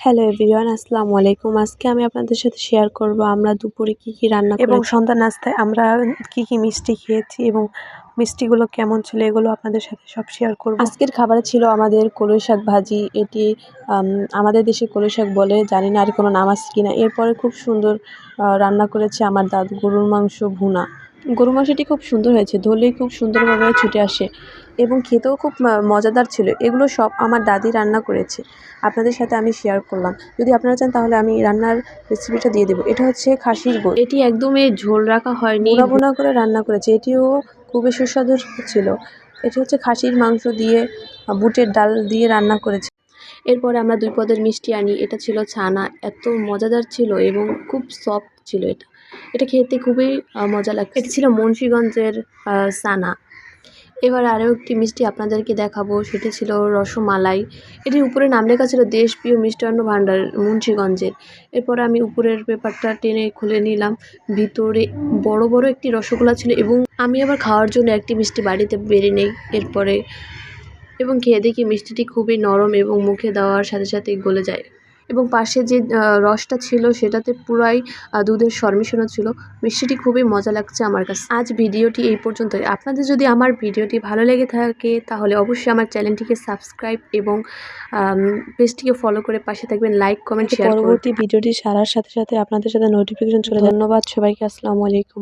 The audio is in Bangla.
হ্যালো এভরিওয়ান আসসালামু আলাইকুম আজকে আমি আপনাদের সাথে শেয়ার করব আমরা দুপুরে কি কি রান্না এবং সন্ধ্যা নাস্তায় আমরা কি কি মিষ্টি খেয়েছি এবং মিষ্টিগুলো কেমন ছিল এগুলো আপনাদের সাথে সব শেয়ার করব। আজকের খাবারে ছিল আমাদের কলই শাক ভাজি। এটি আমাদের দেশে কলই শাক বলে জানি না আর কোনো নাম আছে কিনা। এরপরে খুব সুন্দর রান্না করেছে আমার দাদু গরুর মাংস ভুনা। গরুর মাংসটি খুব সুন্দর হয়েছে ধরলেই খুব সুন্দরভাবে ছুটে আসে এবং খেতেও খুব মজাদার ছিল। এগুলো সব আমার দাদি রান্না করেছে। আপনাদের সাথে আমি শেয়ার করলাম। যদি আপনারা চান তাহলে আমি রান্নার রেসিপিটা দিয়ে দেবো। এটা হচ্ছে খাসির গোল এটি একদমই ঝোল রাখা হয়নি। বোনা করে রান্না করেছে। এটিও খুবই সুস্বাদু ছিল। এটি হচ্ছে খাসির মাংস দিয়ে বুটের ডাল দিয়ে রান্না করেছে। এরপরে আমরা দুই পদের মিষ্টি আনি। এটা ছিল ছানা। এত মজাদার ছিল এবং খুব সফট ছিল এটা। এটা খেতে খুবই মজা লাগছে। এটি ছিল মুন্সীগঞ্জের সানা এবার আরও একটি মিষ্টি আপনাদেরকে দেখাবো। সেটি ছিল রসমালাই। এটির উপরে নাম লেখা ছিল দেশপ্রিয় মিষ্টান্ন ভাণ্ডার মুন্সীগঞ্জের। এরপরে আমি উপরের পেপারটা টেনে খুলে নিলাম। ভিতরে বড় বড় একটি রসগোল্লা ছিল এবং আমি আবার খাওয়ার জন্য একটি মিষ্টি বাড়িতে বেড়ে নেই। এরপরে এবং খেয়ে দেখি মিষ্টিটি খুবই নরম এবং মুখে দেওয়ার সাথে সাথে গলে যায়। এবং পাশে যে রসটা ছিল সেটাতে পুরাই দুধের সরমিশনও ছিল। মিষ্টিটি খুবই মজা লাগছে আমার কাছে। আজ ভিডিওটি এই পর্যন্তই। আপনাদের যদি আমার ভিডিওটি ভালো লেগে থাকে তাহলে অবশ্যই আমার চ্যানেলটিকে সাবস্ক্রাইব এবং পেজটিকে ফলো করে পাশে থাকবেন। লাইক কমেন্ট শেয়ার পরবর্তী ভিডিওটি সারার সাথে সাথে আপনাদের সাথে নোটিফিকেশন চলে ধন্যবাদ সবাইকে। আসসালামু আলাইকুম।